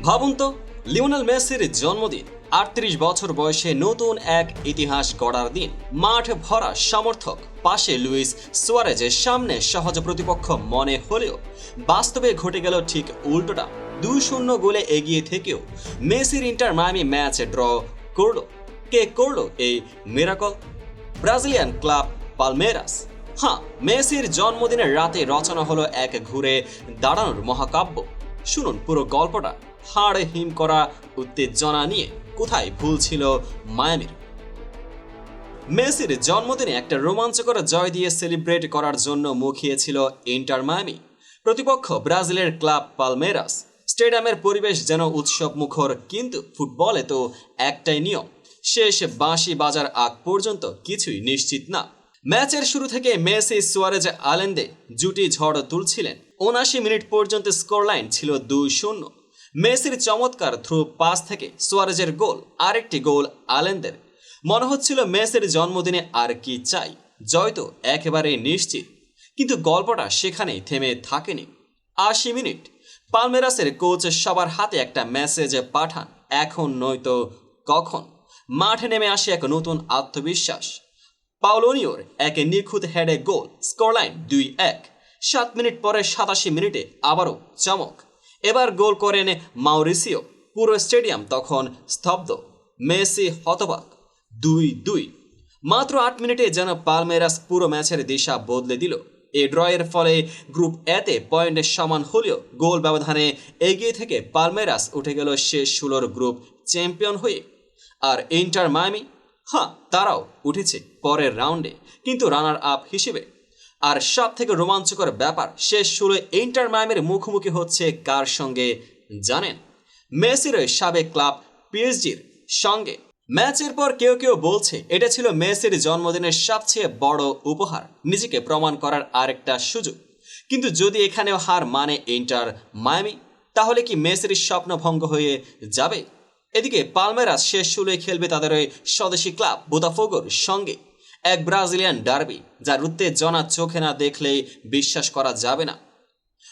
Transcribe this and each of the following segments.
ভাবুন তো, লিওনেল মেসির জন্মদিন। আটত্রিশ বছর বয়সে নতুন এক ইতিহাস গড়ার দিন। মাঠ ভরা সমর্থক। পাশে লুইস সুয়ারেজের সামনে সহজ প্রতিপক্ষ মনে হলেও বাস্তবে ঘটে গেল ঠিক উল্টোটা। দুই শূন্য গোলে এগিয়ে থেকেও মেসির ইন্টার মায়ামি ম্যাচ ড্র করল। কে করল এই মিরাকল? Brazilian club Palmeiras. হ্যাঁ মেসির জন্মদিনের রাতে রচনা হলো এক ঘুরে দাঁড়ানোর মহাকাব্য। শুনুন পুরো গল্পটা। হাড় হিম করা উত্তেজনা নিয়ে কোথায় ভুল ছিল মায়ামির? মেসির জন্মদিনে একটা রোমাঞ্চকর জয় দিয়ে সেলিব্রেট করার জন্য মুখিয়েছিল ইন্টার মায়ামি। প্রতিপক্ষ ব্রাজিলের ক্লাব পালমেরাস। স্টেডিয়ামের পরিবেশ যেন উৎসব মুখর কিন্তু ফুটবলে তো একটাই নিয়ম, শেষ বাঁশি বাজার আগ পর্যন্ত কিছুই নিশ্চিত না। ম্যাচের শুরু থেকে মেসি, সুয়ারেজ, আলেন্দে জুটি ঝড় তুলছিলেন। উনাশি মিনিট পর্যন্ত স্কোর লাইন ছিল দুই শূন্য। মেসির চমৎকার থ্রু পাস থেকে সুয়ারেজের গোল, আরেকটি গোল আলেন্দের। মনে হচ্ছিল মেসির জন্মদিনে আর কি চাই, জয় তো একেবারে নিশ্চিত। কিন্তু গল্পটা সেখানেই থেমে থাকেনি। আশি মিনিট। পালমেরাসের কোচ সবার হাতে একটা মেসেজ পাঠান, এখন নয়তো কখন। মাঠে নেমে আসে এক নতুন আত্মবিশ্বাস। পাওলোনিওর এক নিখুঁত হেডে গোল, স্কোরলাইন দুই এক। সাত মিনিট পরে সাতাশি মিনিটে আবারও চমক। এবার গোল করেন মাউরিসিও। পুরো স্টেডিয়াম তখন স্তব্ধ। মেসি হতবাক। দুই দুই। মাত্র আট মিনিটে যেন পালমেরাস পুরো ম্যাচের দিশা বদলে দিল। এ ড্রয়ের ফলে গ্রুপ এতে পয়েন্টের সমান হলেও গোল ব্যবধানে এগিয়ে থেকে পালমেরাস উঠে গেল শেষ ষোলোর গ্রুপ চ্যাম্পিয়ন হয়ে। আর ইন্টার মায়ামি? হ্যাঁ তারাও উঠেছে পরের রাউন্ডে, কিন্তু রানার আপ হিসেবে। আর সব থেকে রোমাঞ্চকর ব্যাপার, শেষ ষোলো ইন্টার মায়ামের মুখোমুখি হচ্ছে কার সঙ্গে জানেন? মেসির সাবেক ক্লাব পিএসজির সঙ্গে। ম্যাচের পর কেউ কেউ বলছে, এটা ছিল মেসির জন্মদিনের সবচেয়ে বড় উপহার, নিজেকে প্রমাণ করার আরেকটা সুযোগ। কিন্তু যদি এখানেও হার মানে ইন্টার মায়ামি, তাহলে কি মেসির স্বপ্ন ভঙ্গ হয়ে যাবে? এদিকে পালমেরাস শেষ ষোলোয় খেলবে তাদের ওই স্বদেশি ক্লাব বোতাফোগোর সঙ্গে। এক ব্রাজিলিয়ান ডার্বি, যার উত্তেজনা চোখে না দেখলেই বিশ্বাস করা যাবে না।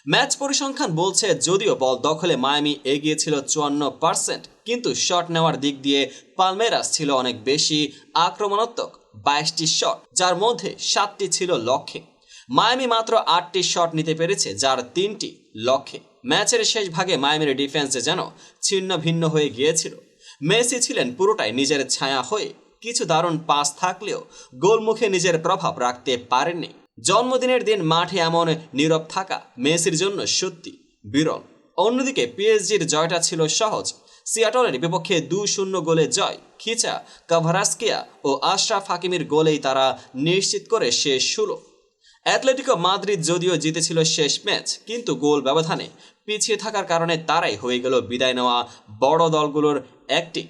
ম্যাচ পরিসংখ্যান বলছে, যদিও বল দখলে মায়ামি এগিয়েছিল চুয়ান্ন পার্সেন্ট, কিন্তু শট নেওয়ার দিক দিয়ে পালমেরাস ছিল অনেক বেশি আক্রমণাত্মক, বাইশটি শট, যার মধ্যে সাতটি ছিল লক্ষ্যে। মায়ামি মাত্র আটটি শট নিতে পেরেছে, যার তিনটি লক্ষ্যে। ম্যাচের শেষ ভাগে মায়ামির ডিফেন্স যেন ছিন্ন ভিন্ন হয়ে গিয়েছিল। মেসি ছিলেন পুরোটাই নিজের ছায়া হয়ে কিছু দারুণ পাস থাকলেও গোলমুখে নিজের প্রভাব রাখতে পারেননি। জন্মদিনের দিন মাঠে এমন নীরব থাকা মেসির জন্য সত্যি বিরল। অন্যদিকে পিএসজির জয়টা ছিল সহজ। সিয়াটলের বিপক্ষে দু শূন্য গোলে জয়, খিচা, কাভারাস্কিয়া ও আশরাফ হাকিমের গোলেই তারা নিশ্চিত করে শেষ ষোলো। অ্যাথলেটিকো মাদ্রিদ যদিও জিতেছিল শেষ ম্যাচ, কিন্তু গোল ব্যবধানে পিছিয়ে থাকার কারণে তারাই হয়ে গেল বিদায় নেওয়া বড় দলগুলোর একটি।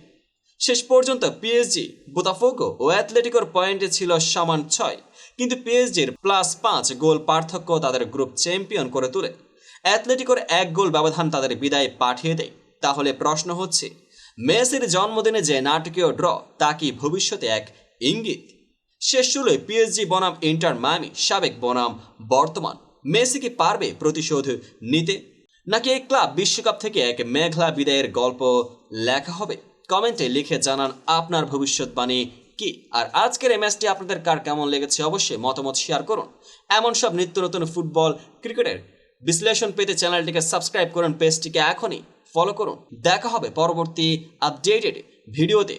শেষ পর্যন্ত পিএসজি বোতাফোগো ও অ্যাথলেটিকোর পয়েন্টে ছিল সমান ছয়। কিন্তু পিএসজির প্লাস পাঁচ গোল পার্থক্য তাদের গ্রুপ চ্যাম্পিয়ন করে তোলে। অ্যাথলেটিকোর এক গোল ব্যবধান তাদের বিদায় পাঠিয়ে দেয়। তাহলে প্রশ্ন হচ্ছে, মেসির জন্মদিনে যে নাটকীয় ড্র তা কি ভবিষ্যতে এক ইঙ্গিত? শেষ ষোলোয় পিএসজি বনাম ইন্টার মায়ামি সাবেক বনাম বর্তমান। মেসি কি পারবে প্রতিশোধ নিতে? নাকি এই ক্লাব বিশ্বকাপ থেকে এক মেঘলা বিদায়ের গল্প লেখা হবে? কমেন্টে লিখে জানান আপনার ভবিষ্যৎবাণী কি। আর আজকের এই ম্যাচটি আপনাদের কার কেমন লেগেছে অবশ্যই মতামত শেয়ার করুন। এমন সব নিত্য নতুন ফুটবল, ক্রিকেটের বিশ্লেষণ পেতে চ্যানেলটিকে সাবস্ক্রাইব করুন, পেজটিকে এখনই ফলো করুন। দেখা হবে পরবর্তী আপডেটেড ভিডিওতে।